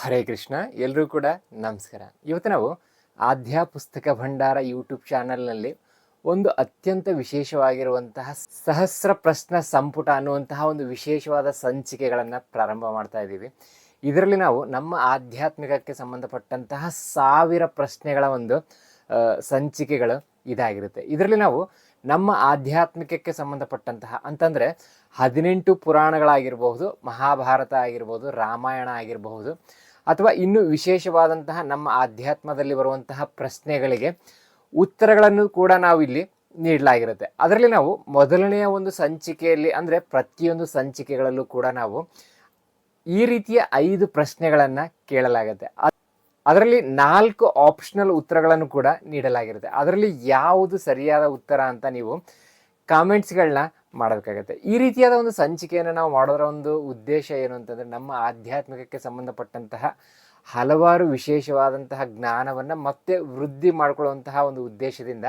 ಹರೇ ಕೃಷ್ಣ ಎಲ್ಲರೂ ಕೂಡ ನಮಸ್ಕಾರ. ಇವತ್ತು ನಾವು ಆಧ್ಯ ಪುಸ್ತಕ ಭಂಡಾರ ಯೂಟ್ಯೂಬ್ ಚಾನಲ್ನಲ್ಲಿ ಒಂದು ಅತ್ಯಂತ ವಿಶೇಷವಾಗಿರುವಂತಹ ಸಹಸ್ರ ಪ್ರಶ್ನ ಸಂಪುಟ ಅನ್ನುವಂತಹ ಒಂದು ವಿಶೇಷವಾದ ಸಂಚಿಕೆಗಳನ್ನು ಪ್ರಾರಂಭ ಮಾಡ್ತಾ ಇದ್ದೀವಿ. ಇದರಲ್ಲಿ ನಾವು ನಮ್ಮ ಆಧ್ಯಾತ್ಮಿಕಕ್ಕೆ ಸಂಬಂಧಪಟ್ಟಂತಹ ಸಾವಿರ ಪ್ರಶ್ನೆಗಳ ಒಂದು ಸಂಚಿಕೆಗಳು ಇದಾಗಿರುತ್ತೆ. ಇದರಲ್ಲಿ ನಾವು ನಮ್ಮ ಆಧ್ಯಾತ್ಮಿಕಕ್ಕೆ ಸಂಬಂಧಪಟ್ಟಂತಹ ಅಂತಂದರೆ ಹದಿನೆಂಟು ಪುರಾಣಗಳಾಗಿರಬಹುದು, ಮಹಾಭಾರತ ಆಗಿರ್ಬೋದು ರಾಮಾಯಣ ಆಗಿರಬಹುದು ಅಥವಾ ಇನ್ನು ವಿಶೇಷವಾದಂತಹ ನಮ್ಮ ಆಧ್ಯಾತ್ಮದಲ್ಲಿ ಬರುವಂತಹ ಪ್ರಶ್ನೆಗಳಿಗೆ ಉತ್ತರಗಳನ್ನು ಕೂಡ ನಾವು ಇಲ್ಲಿ ನೀಡಲಾಗಿರುತ್ತೆ. ಅದರಲ್ಲಿ ನಾವು ಮೊದಲನೆಯ ಒಂದು ಸಂಚಿಕೆಯಲ್ಲಿ ಅಂದರೆ ಪ್ರತಿಯೊಂದು ಸಂಚಿಕೆಗಳಲ್ಲೂ ಕೂಡ ನಾವು ಈ ರೀತಿಯ ಐದು ಪ್ರಶ್ನೆಗಳನ್ನು ಕೇಳಲಾಗುತ್ತೆ. ಅದರಲ್ಲಿ ನಾಲ್ಕು ಆಪ್ಷನಲ್ ಉತ್ತರಗಳನ್ನು ಕೂಡ ನೀಡಲಾಗಿರುತ್ತೆ. ಅದರಲ್ಲಿ ಯಾವುದು ಸರಿಯಾದ ಉತ್ತರ ಅಂತ ನೀವು ಕಾಮೆಂಟ್ಸ್ಗಳನ್ನ ಮಾಡಬೇಕಾಗತ್ತೆ. ಈ ರೀತಿಯಾದ ಒಂದು ಸಂಚಿಕೆಯನ್ನು ನಾವು ಮಾಡೋದರ ಒಂದು ಉದ್ದೇಶ ಏನು ಅಂತಂದರೆ ನಮ್ಮ ಆಧ್ಯಾತ್ಮಿಕಕ್ಕೆ ಸಂಬಂಧಪಟ್ಟಂತಹ ಹಲವಾರು ವಿಶೇಷವಾದಂತಹ ಜ್ಞಾನವನ್ನು ಮತ್ತೆ ವೃದ್ಧಿ ಮಾಡಿಕೊಳ್ಳುವಂತಹ ಒಂದು ಉದ್ದೇಶದಿಂದ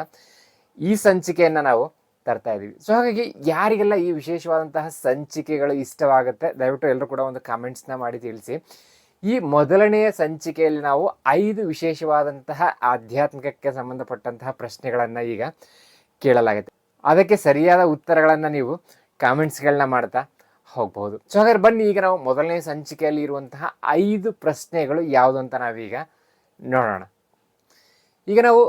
ಈ ಸಂಚಿಕೆಯನ್ನು ನಾವು ತರ್ತಾ ಇದ್ದೀವಿ ಸೊ ಹಾಗಾಗಿ ಯಾರಿಗೆಲ್ಲ ಈ ವಿಶೇಷವಾದಂತಹ ಸಂಚಿಕೆಗಳು ಇಷ್ಟವಾಗುತ್ತೆ, ದಯವಿಟ್ಟು ಎಲ್ಲರೂ ಕೂಡ ಒಂದು ಕಾಮೆಂಟ್ಸ್ನ ಮಾಡಿ ತಿಳಿಸಿ. ಈ ಮೊದಲನೆಯ ಸಂಚಿಕೆಯಲ್ಲಿ ನಾವು ಐದು ವಿಶೇಷವಾದಂತಹ ಆಧ್ಯಾತ್ಮಿಕಕ್ಕೆ ಸಂಬಂಧಪಟ್ಟಂತಹ ಪ್ರಶ್ನೆಗಳನ್ನು ಈಗ ಕೇಳಲಾಗುತ್ತೆ. ಅದಕ್ಕೆ ಸರಿಯಾದ ಉತ್ತರಗಳನ್ನು ನೀವು ಕಾಮೆಂಟ್ಸ್ಗಳನ್ನ ಮಾಡ್ತಾ ಹೋಗ್ಬೋದು ಸೊ ಹಾಗಾದ್ರೆ ಬನ್ನಿ, ಈಗ ನಾವು ಮೊದಲನೇ ಸಂಚಿಕೆಯಲ್ಲಿ ಇರುವಂತಹ ಐದು ಪ್ರಶ್ನೆಗಳು ಯಾವುದು ಅಂತ ನಾವೀಗ ನೋಡೋಣ. ಈಗ ನಾವು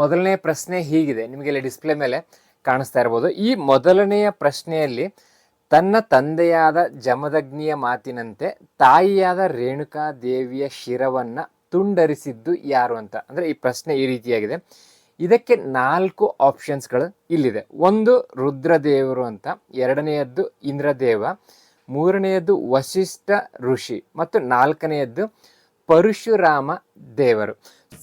ಮೊದಲನೇ ಪ್ರಶ್ನೆ ಹೀಗಿದೆ. ನಿಮಗೆ ಇಲ್ಲಿ ಡಿಸ್ಪ್ಲೇ ಮೇಲೆ ಕಾಣಿಸ್ತಾ ಇರ್ಬೋದು. ಈ ಮೊದಲನೆಯ ಪ್ರಶ್ನೆಯಲ್ಲಿ ತನ್ನ ತಂದೆಯಾದ ಜಮದಗ್ನಿಯ ಮಾತಿನಂತೆ ತಾಯಿಯಾದ ರೇಣುಕಾ ದೇವಿಯ ಶಿರವನ್ನು ತುಂಡರಿಸಿದ್ದು ಯಾರು ಅಂತ. ಅಂದರೆ ಈ ಪ್ರಶ್ನೆ ಈ ರೀತಿಯಾಗಿದೆ. ಇದಕ್ಕೆ ನಾಲ್ಕು ಆಪ್ಷನ್ಸ್ಗಳು ಇಲ್ಲಿದೆ. ಒಂದು ರುದ್ರದೇವರು ಅಂತ, ಎರಡನೆಯದ್ದು ಇಂದ್ರದೇವ, ಮೂರನೆಯದ್ದು ವಶಿಷ್ಠ ಋಷಿ ಮತ್ತು ನಾಲ್ಕನೆಯದ್ದು ಪರಶುರಾಮ ದೇವರು.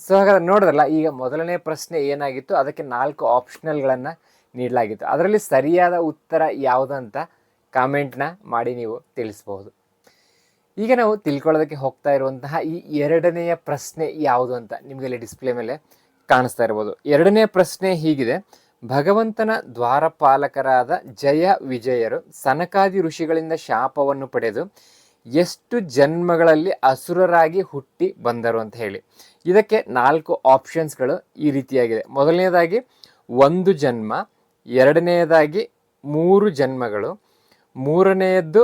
ಸೊ ಹಾಗಾದ್ರೆ ನೋಡಿದ್ರಲ್ಲ, ಈಗ ಮೊದಲನೇ ಪ್ರಶ್ನೆ ಏನಾಗಿತ್ತು? ಅದಕ್ಕೆ ನಾಲ್ಕು ಆಪ್ಷನಲ್ಗಳನ್ನು ನೀಡಲಾಗಿತ್ತು. ಅದರಲ್ಲಿ ಸರಿಯಾದ ಉತ್ತರ ಯಾವುದಂತ ಕಾಮೆಂಟ್ನ ಮಾಡಿ ನೀವು ತಿಳಿಸ್ಬೋದು ಈಗ ನಾವು ತಿಳ್ಕೊಳ್ಳೋದಕ್ಕೆ ಹೋಗ್ತಾ ಇರುವಂತಹ ಈ ಎರಡನೆಯ ಪ್ರಶ್ನೆ ಯಾವುದು ಅಂತ ನಿಮಗೆ ಇಲ್ಲಿ ಡಿಸ್ಪ್ಲೇ ಮೇಲೆ ಕಾಣಿಸ್ತಾ ಇರ್ಬೋದು. ಎರಡನೇ ಪ್ರಶ್ನೆ ಹೀಗಿದೆ. ಭಗವಂತನ ದ್ವಾರಪಾಲಕರಾದ ಜಯ ವಿಜಯರು ಸನಕಾದಿ ಋಷಿಗಳಿಂದ ಶಾಪವನ್ನು ಪಡೆದು ಎಷ್ಟು ಜನ್ಮಗಳಲ್ಲಿ ಅಸುರರಾಗಿ ಹುಟ್ಟಿ ಬಂದರು ಅಂತ ಹೇಳಿ. ಇದಕ್ಕೆ ನಾಲ್ಕು ಆಪ್ಷನ್ಸ್ಗಳು ಈ ರೀತಿಯಾಗಿದೆ. ಮೊದಲನೇದಾಗಿ ಒಂದು ಜನ್ಮ ಎರಡನೆಯದಾಗಿ ಮೂರು ಜನ್ಮಗಳು, ಮೂರನೆಯದ್ದು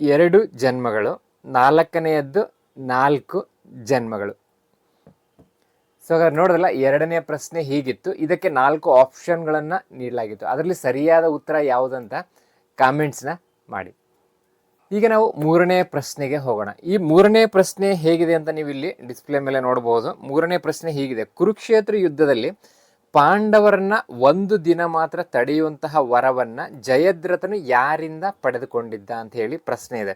ಎರಡು ಜನ್ಮಗಳು, ನಾಲ್ಕನೆಯದ್ದು ನಾಲ್ಕು ಜನ್ಮಗಳು. ಸೊ ಹಾಗಾದ್ರೆ ನೋಡಿದ್ರಲ್ಲ, ಎರಡನೇ ಪ್ರಶ್ನೆ ಹೀಗಿತ್ತು. ಇದಕ್ಕೆ ನಾಲ್ಕು ಆಪ್ಷನ್ಗಳನ್ನು ನೀಡಲಾಗಿತ್ತು. ಅದರಲ್ಲಿ ಸರಿಯಾದ ಉತ್ತರ ಯಾವುದಂತ ಕಾಮೆಂಟ್ಸ್ನ ಮಾಡಿ. ಈಗ ನಾವು ಮೂರನೇ ಪ್ರಶ್ನೆಗೆ ಹೋಗೋಣ. ಈ ಮೂರನೇ ಪ್ರಶ್ನೆ ಹೇಗಿದೆ ಅಂತ ನೀವು ಇಲ್ಲಿ ಡಿಸ್ಪ್ಲೇ ಮೇಲೆ ನೋಡಬಹುದು ಮೂರನೇ ಪ್ರಶ್ನೆ ಹೀಗಿದೆ. ಕುರುಕ್ಷೇತ್ರ ಯುದ್ಧದಲ್ಲಿ ಪಾಂಡವರನ್ನ ಒಂದು ದಿನ ಮಾತ್ರ ತಡೆಯುವಂತಹ ವರವನ್ನ ಜಯದ್ರಥನು ಯಾರಿಂದ ಪಡೆದುಕೊಂಡಿದ್ದ ಅಂತ ಹೇಳಿ ಪ್ರಶ್ನೆ ಇದೆ.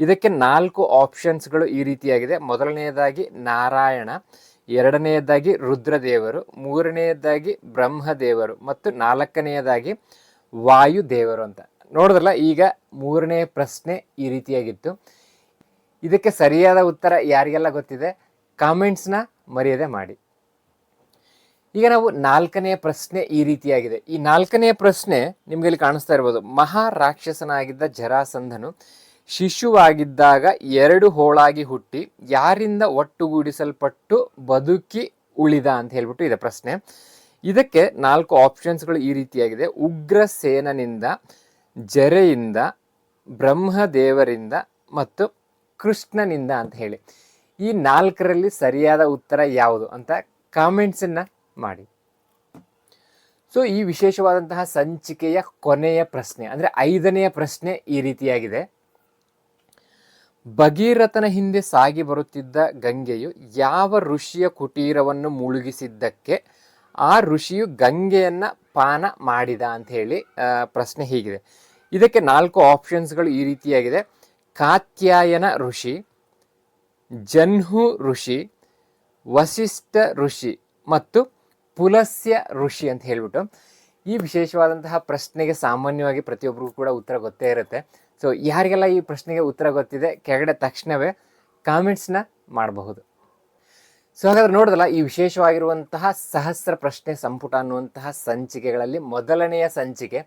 ಇದಕ್ಕೆ ನಾಲ್ಕು ಆಪ್ಷನ್ಸ್ಗಳು ಈ ರೀತಿಯಾಗಿದೆ. ಮೊದಲನೆಯದಾಗಿ ನಾರಾಯಣ ಎರಡನೆಯದಾಗಿ ರುದ್ರದೇವರು, ಮೂರನೆಯದಾಗಿ ಬ್ರಹ್ಮದೇವರು ಮತ್ತು ನಾಲ್ಕನೆಯದಾಗಿ ವಾಯುದೇವರು ಅಂತ. ನೋಡಿದ್ರಲ್ಲ, ಈಗ ಮೂರನೇ ಪ್ರಶ್ನೆ ಈ ರೀತಿಯಾಗಿತ್ತು. ಇದಕ್ಕೆ ಸರಿಯಾದ ಉತ್ತರ ಯಾರಿಗೆಲ್ಲ ಗೊತ್ತಿದೆ? ಕಾಮೆಂಟ್ಸ್ನ ಮರ್ಯಾದೆ ಮಾಡಿ. ಈಗ ನಾವು ನಾಲ್ಕನೆಯ ಪ್ರಶ್ನೆ ಈ ರೀತಿಯಾಗಿದೆ. ಈ ನಾಲ್ಕನೆಯ ಪ್ರಶ್ನೆ ನಿಮ್ಗೆ ಇಲ್ಲಿ ಕಾಣಿಸ್ತಾ ಇರ್ಬೋದು. ಮಹಾ ರಾಕ್ಷಸನಾಗಿದ್ದ ಜರಾಸಂಧನು ಶಿಶುವಾಗಿದ್ದಾಗ ಎರಡು ಹೋಳಾಗಿ ಹುಟ್ಟಿ ಯಾರಿಂದ ಒಟ್ಟುಗೂಡಿಸಲ್ಪಟ್ಟು ಬದುಕಿ ಉಳಿದ ಅಂತ ಹೇಳ್ಬಿಟ್ಟು ಇದೆ ಪ್ರಶ್ನೆ. ಇದಕ್ಕೆ ನಾಲ್ಕು ಆಪ್ಷನ್ಸ್ಗಳು ಈ ರೀತಿಯಾಗಿದೆ. ಉಗ್ರಸೇನನಿಂದ ಜರೆಯಿಂದ, ಬ್ರಹ್ಮದೇವರಿಂದ ಮತ್ತು ಕೃಷ್ಣನಿಂದ ಅಂತ ಹೇಳಿ. ಈ ನಾಲ್ಕರಲ್ಲಿ ಸರಿಯಾದ ಉತ್ತರ ಯಾವುದು ಅಂತ ಕಾಮೆಂಟ್ಸನ್ನು ಮಾಡಿ. ಸೊ, ಈ ವಿಶೇಷವಾದಂತಹ ಸಂಚಿಕೆಯ ಕೊನೆಯ ಪ್ರಶ್ನೆ, ಅಂದರೆ ಐದನೆಯ ಪ್ರಶ್ನೆ ಈ ರೀತಿಯಾಗಿದೆ. ಭಗೀರಥನ ಹಿಂದೆ ಸಾಗಿ ಬರುತ್ತಿದ್ದ ಗಂಗೆಯು ಯಾವ ಋಷಿಯ ಕುಟೀರವನ್ನು ಮುಳುಗಿಸಿದ್ದಕ್ಕೆ ಆ ಋಷಿಯು ಗಂಗೆಯನ್ನ ಪಾನ ಮಾಡಿದ ಅಂತ ಹೇಳಿ ಪ್ರಶ್ನೆ ಹೀಗಿದೆ. ಇದಕ್ಕೆ ನಾಲ್ಕು ಆಪ್ಷನ್ಸ್ಗಳು ಈ ರೀತಿಯಾಗಿದೆ. ಕಾತ್ಯಾಯನ ಋಷಿ, ಜನ್ಹು ಋಷಿ, ವಸಿಷ್ಠ ಋಷಿ ಮತ್ತು ಪುಲಸ್ಯ ಋಷಿ ಅಂತ ಹೇಳ್ಬಿಟ್ಟು. ಈ ವಿಶೇಷವಾದಂತಹ ಪ್ರಶ್ನೆಗೆ ಸಾಮಾನ್ಯವಾಗಿ ಪ್ರತಿಯೊಬ್ಬರಿಗೂ ಕೂಡ ಉತ್ತರ ಗೊತ್ತೇ ಇರುತ್ತೆ. ಸೊ ಯಾರಿಗೆಲ್ಲ ಈ ಪ್ರಶ್ನೆಗೆ ಉತ್ತರ ಗೊತ್ತಿದೆ, ಕೆಳಗಡೆ ತಕ್ಷಣವೇ ಕಾಮೆಂಟ್ಸ್ನ ಮಾಡಬಹುದು. ಸೊ ಹಾಗಾದ್ರೆ ನೋಡಿದಲ್ಲ, ಈ ವಿಶೇಷವಾಗಿರುವಂತಹ ಸಹಸ್ರ ಪ್ರಶ್ನೆ ಸಂಪುಟ ಅನ್ನುವಂತಹ ಸಂಚಿಕೆಗಳಲ್ಲಿ ಮೊದಲನೆಯ ಸಂಚಿಕೆ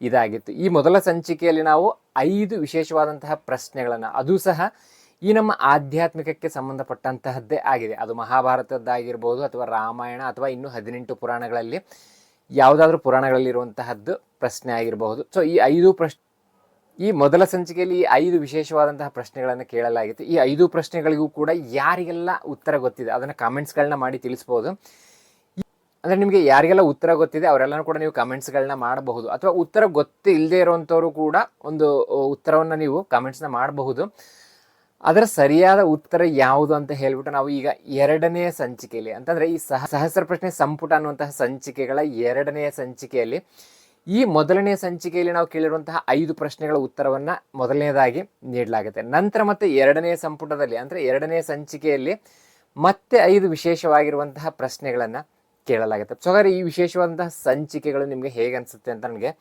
ಇದಾಗಿತ್ತು. ಈ ಮೊದಲ ಸಂಚಿಕೆಯಲ್ಲಿ ನಾವು ಐದು ವಿಶೇಷವಾದಂತಹ ಪ್ರಶ್ನೆಗಳನ್ನು, ಅದು ಸಹ ಈ ನಮ್ಮ ಆಧ್ಯಾತ್ಮಿಕಕ್ಕೆ ಸಂಬಂಧಪಟ್ಟಂತಹದ್ದೇ ಆಗಿದೆ. ಅದು ಮಹಾಭಾರತದ್ದಾಗಿರ್ಬೋದು ಅಥವಾ ರಾಮಾಯಣ ಅಥವಾ ಇನ್ನು ಹದಿನೆಂಟು ಪುರಾಣಗಳಲ್ಲಿ ಯಾವುದಾದ್ರೂ ಪುರಾಣಗಳಲ್ಲಿರುವಂತಹದ್ದು ಪ್ರಶ್ನೆ ಆಗಿರಬಹುದು. ಸೊ ಈ ಐದು ಪ್ರಶ್ನೆ ಈ ಮೊದಲ ಸಂಚಿಕೆಯಲ್ಲಿ ಈ ಐದು ವಿಶೇಷವಾದಂತಹ ಪ್ರಶ್ನೆಗಳನ್ನು ಕೇಳಲಾಗಿತ್ತು. ಈ ಐದು ಪ್ರಶ್ನೆಗಳಿಗೂ ಕೂಡ ಯಾರಿಗೆಲ್ಲ ಉತ್ತರ ಗೊತ್ತಿದೆ ಅದನ್ನು ಕಾಮೆಂಟ್ಸ್ಗಳನ್ನ ಮಾಡಿ ತಿಳಿಸ್ಬೋದು. ಅಂದರೆ ನಿಮಗೆ ಯಾರಿಗೆಲ್ಲ ಉತ್ತರ ಗೊತ್ತಿದೆ ಅವರೆಲ್ಲರೂ ಕೂಡ ನೀವು ಕಮೆಂಟ್ಸ್ಗಳನ್ನ ಮಾಡಬಹುದು. ಅಥವಾ ಉತ್ತರ ಗೊತ್ತಿಲ್ಲದೆ ಇರುವಂಥವರು ಕೂಡ ಒಂದು ಉತ್ತರವನ್ನು ನೀವು ಕಮೆಂಟ್ಸ್ನ ಮಾಡಬಹುದು. ಅದರ ಸರಿಯಾದ ಉತ್ತರ ಯಾವುದು ಅಂತ ಹೇಳ್ಬಿಟ್ಟು ನಾವು ಈಗ ಎರಡನೆಯ ಸಂಚಿಕೆಯಲ್ಲಿ, ಅಂತಂದರೆ ಈ ಸಹ, ಸಹಸ್ರ ಪ್ರಶ್ನೆ ಸಂಪುಟ ಅನ್ನುವಂತಹ ಸಂಚಿಕೆಗಳ ಎರಡನೆಯ ಸಂಚಿಕೆಯಲ್ಲಿ, ಈ ಮೊದಲನೆಯ ಸಂಚಿಕೆಯಲ್ಲಿ ನಾವು ಕೇಳಿರುವಂತಹ ಐದು ಪ್ರಶ್ನೆಗಳ ಉತ್ತರವನ್ನು ಮೊದಲನೇದಾಗಿ ನೀಡಲಾಗುತ್ತೆ. ನಂತರ ಮತ್ತೆ ಎರಡನೆಯ ಸಂಪುಟದಲ್ಲಿ, ಅಂದರೆ ಎರಡನೆಯ ಸಂಚಿಕೆಯಲ್ಲಿ ಮತ್ತೆ ಐದು ವಿಶೇಷವಾಗಿರುವಂತಹ ಪ್ರಶ್ನೆಗಳನ್ನು ಕೇಳಲಾಗುತ್ತೆ. ಸೊ ಈ ವಿಶೇಷವಾದಂತಹ ಸಂಚಿಕೆಗಳು ನಿಮಗೆ ಹೇಗೆ ಅನಿಸುತ್ತೆ ಅಂತ ನನಗೆ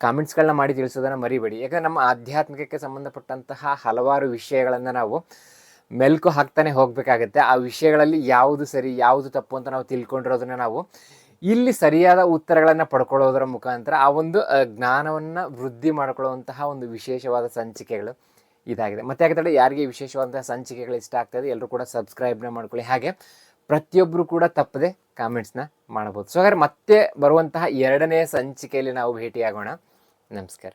ಕಾಮೆಂಟ್ಸ್ಗಳನ್ನ ಮಾಡಿ ತಿಳಿಸೋದನ್ನು ಮರಿಬೇಡಿ. ಯಾಕಂದ್ರೆ ನಮ್ಮ ಆಧ್ಯಾತ್ಮಿಕಕ್ಕೆ ಸಂಬಂಧಪಟ್ಟಂತಹ ಹಲವಾರು ವಿಷಯಗಳನ್ನು ನಾವು ಮೆಲ್ಕು ಹಾಕ್ತಾನೆ ಹೋಗಬೇಕಾಗುತ್ತೆ. ಆ ವಿಷಯಗಳಲ್ಲಿ ಯಾವುದು ಸರಿ, ಯಾವುದು ತಪ್ಪು ಅಂತ ನಾವು ತಿಳ್ಕೊಂಡಿರೋದನ್ನ ನಾವು ಇಲ್ಲಿ ಸರಿಯಾದ ಉತ್ತರಗಳನ್ನು ಪಡ್ಕೊಳ್ಳೋದರ ಮುಖಾಂತರ ಆ ಒಂದು ಜ್ಞಾನವನ್ನು ವೃದ್ಧಿ ಮಾಡ್ಕೊಳ್ಳುವಂತಹ ಒಂದು ವಿಶೇಷವಾದ ಸಂಚಿಕೆಗಳು ಇದಾಗಿದೆ. ಮತ್ತೆ ಯಾಕಂದರೆ ಯಾರಿಗೆ ವಿಶೇಷವಾದಂತಹ ಸಂಚಿಕೆಗಳು ಇಷ್ಟ ಆಗ್ತದೆ ಎಲ್ಲರೂ ಕೂಡ ಸಬ್ಸ್ಕ್ರೈಬ್ನ ಮಾಡ್ಕೊಳ್ಳಿ. ಹಾಗೆ ಪ್ರತಿಯೊಬ್ಬರು ಕೂಡ ತಪ್ಪದೆ ಕಾಮೆಂಟ್ಸ್ನ ಮಾಡಬಹುದು. ಸೊ ಹಾಗಾದ್ರೆ ಮತ್ತೆ ಬರುವಂತಹ ಎರಡನೇ ಸಂಚಿಕೆಯಲ್ಲಿ ನಾವು ಭೇಟಿಯಾಗೋಣ. ನಮಸ್ಕಾರ